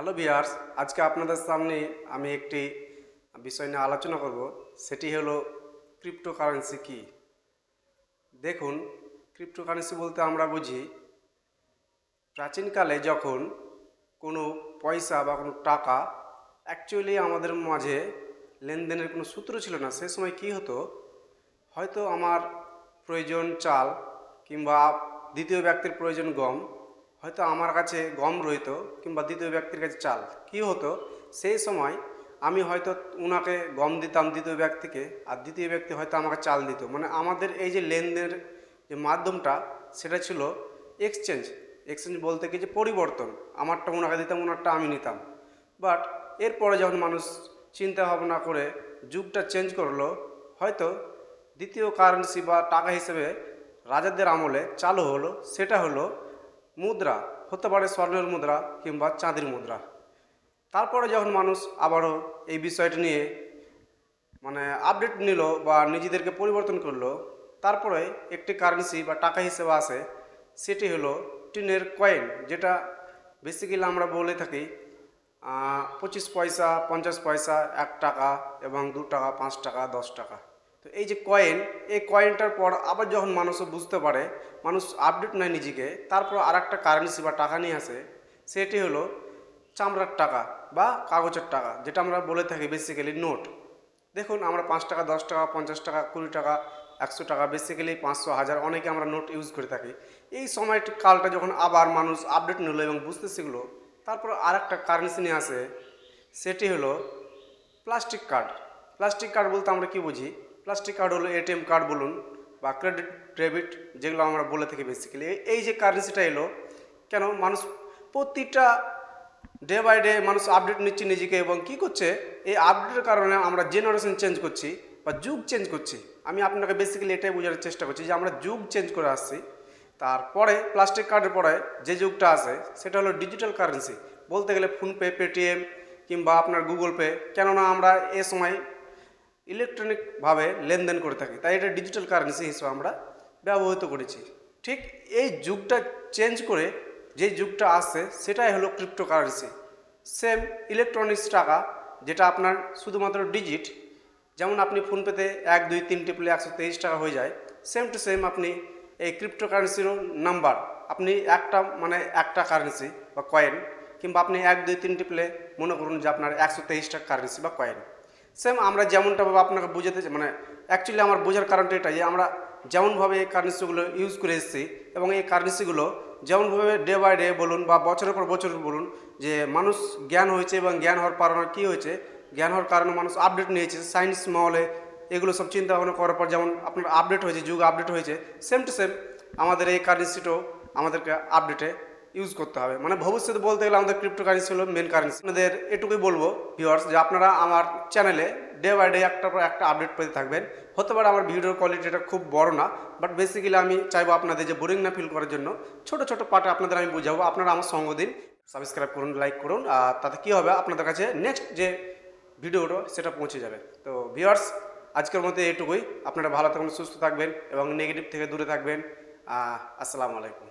Hello বিয়ার্স আজকে আপনাদের সামনে আমি একটি বিষয় নিয়ে আলোচনা করব। সেটি হলো ক্রিপ্টোকারেন্সি কি? দেখুন ক্রিপ্টোকারেন্সি বলতে আমরা বুঝি, প্রাচীনকালে যখন কোনো পয়সা বা কোনো টাকা অ্যাকচুয়ালি আমাদের মাঝে লেনদেনের কোনো সূত্র ছিল না, সে সময় কি হতো? হয়তো আমার প্রয়োজন চাল কিংবা দ্বিতীয় ব্যক্তির প্রয়োজন গম হয়তো আমার কাছে গম রইতো কিংবা দ্বিতীয় ব্যক্তির কাছে চাল। কি হতো? সেই সময় আমি হয়তো উনাকে গম দিতাম দ্বিতীয় ব্যক্তিকে আর দ্বিতীয় ব্যক্তি হয়তো আমাকে চাল দিত। মানে আমাদের এই যে লেনদেনের যে মাধ্যমটা, সেটা ছিল এক্সচেঞ্জ এক্সচেঞ্জ বলতে কি যে পরিবর্তন। আমারটা ওনাকে দিতাম ওনারটা আমি নিতাম। বাট এরপরে যখন মানুষ চিন্তা ভাবনা করে যুগটা চেঞ্জ করল, হয়তো দ্বিতীয় কারেন্সি বা টাকা হিসেবে রাজাদের আমলে চালু হলো, সেটা হলো মুদ্রা, হতে পারে স্বর্ণের মুদ্রা কিংবা চাঁদির মুদ্রা। তারপরে যখন মানুষ আবারও এই বিষয়টি নিয়ে মানে আপডেট নিল বা নিজেদেরকে পরিবর্তন করল, তারপরে একটি কারেন্সি বা টাকা হিসেবে আসে সেটি হলো টিনের কয়েন যেটা বেসিক্যালি আমরা বলে থাকি পঁচিশ পয়সা, পঞ্চাশ পয়সা, এক টাকা এবং দু টাকা, পাঁচ টাকা, দশ টাকা। তো এই যে কয়েন এই কয়েনটার পর আবার যখন মানুষও বুঝতে পারে, মানুষ আপডেট নেয় নিজেকে, তারপর আর একটা কারেন্সি বা টাকা নিয়ে আসে, সেটি হলো চামড়ার টাকা বা কাগজের টাকা, যেটা আমরা বলে থাকি বেসিক্যালি নোট দেখুন, আমরা পাঁচ টাকা, দশ টাকা, পঞ্চাশ টাকা, কুড়ি টাকা, একশো টাকা বেসিক্যালি পাঁচশো, হাজার অনেকে আমরা নোট ইউজ করে থাকি। এই সময় কালটা যখন আবার মানুষ আপডেট নিল এবং বুঝতে শিখলো তারপর আর একটা কারেন্সি নিয়ে আসে, সেটি হলো প্লাস্টিক কার্ড প্লাস্টিক কার্ড বলতে আমরা কি বুঝি? প্লাস্টিক কার্ড হলো এটিএম কার্ড বলুন বা ক্রেডিট ডেবিট যেগুলো আমরা বলে থাকি বেসিক্যালি এই যে কারেন্সিটা এলো, কেন মানুষ প্রতিটা ডে বাই ডে মানুষ আপডেট নিচ্ছে নিজেকে এবং কি করছে? এই আপডেটের কারণে আমরা জেনারেশন চেঞ্জ করছি বা যুগ চেঞ্জ করছি। আমি আপনাকে বেসিক্যালি এটাই বোঝার চেষ্টা করছি যে আমরা যুগ চেঞ্জ করে আসছি। তারপরে প্লাস্টিক কার্ডের পরে যে যুগটা আছে, সেটা হলো ডিজিটাল কারেন্সি বলতে গেলে ফোনপে পেটিএম কিংবা আপনার গুগল পে কেননা আমরা এ সময় ইলেকট্রনিকভাবে লেনদেন করে থাকি। তাই এটা ডিজিটাল কারেন্সি হিসেবে আমরা ব্যবহৃত করেছি। ঠিক এই যুগটা চেঞ্জ করে যে যুগটা আসছে সেটাই হলো ক্রিপ্টোকারেন্সি সেম ইলেকট্রনিক্স টাকা, যেটা আপনার শুধুমাত্র ডিজিট যেমন আপনি ফোনপেতে এক, দুই, তিন টিপলে একশো তেইশ টাকা হয়ে যায় সেম টু সেম আপনি এই ক্রিপ্টো ক্রিপ্টোকারেন্সিরও নাম্বার আপনি একটা মানে একটা কারেন্সি বা কয়েন কিংবা আপনি এক, দুই, তিন টিপলে মনে করুন যে আপনার একশো তেইশ টাকা কারেন্সি বা কয়েন সেম আমরা যেমনটাভাবে আপনাকে বোঝাতে মানে অ্যাকচুয়ালি আমার বোঝার কারণটা এটা যে আমরা যেমনভাবে এই কারেন্সিগুলো ইউজ করে এসেছি এবং এই কারেন্সিগুলো যেমনভাবে ডে বাই ডে বলুন বা বছরের পর বছর বলুন যে মানুষ জ্ঞান হয়েছে এবং জ্ঞান হওয়ার কারণে কী হয়েছে, জ্ঞান হওয়ার কারণে মানুষ আপডেট নিয়েছে সায়েন্স মহলে এগুলো সব চিন্তা ভাবনা করার পর যেমন আপনার আপডেট হয়েছে, যুগ আপডেট হয়েছে সেম টু সেম আমাদের এই কারেন্সিটাও আমাদেরকে আপডেটে ইউজ করতে হবে। মানে ভবিষ্যতে বলতে গেলে আমাদের ক্রিপ্টো কারেন্সি হলো মেন কারেন্সি আপনাদের এটুকুই বলব ভিউয়ার্স যে আপনারা আমার চ্যানেলে ডে বাই ডে একটা পর একটা আপডেট পেতে থাকবেন। হতে পারে আমার ভিডিওর কোয়ালিটিটা খুব বড় না বাট বেসিক্যালি আমি চাইব আপনাদের যে বোরিং না ফিল করার জন্য, ছোট ছোট পার্টে আপনাদের আমি বুঝাবো। আপনারা আমার সঙ্গ দিন সাবস্ক্রাইব করুন লাইক করুন, আর তাতে কী হবে, আপনাদের কাছে নেক্সট যে ভিডিওটা সেটা পৌঁছে যাবে। তো ভিউয়ার্স আজকের মধ্যে এটুকুই। আপনারা ভালো থাকুন, সুস্থ থাকবেন, এবং নেগেটিভ থেকে দূরে থাকবেন। আসসালামু আলাইকুম।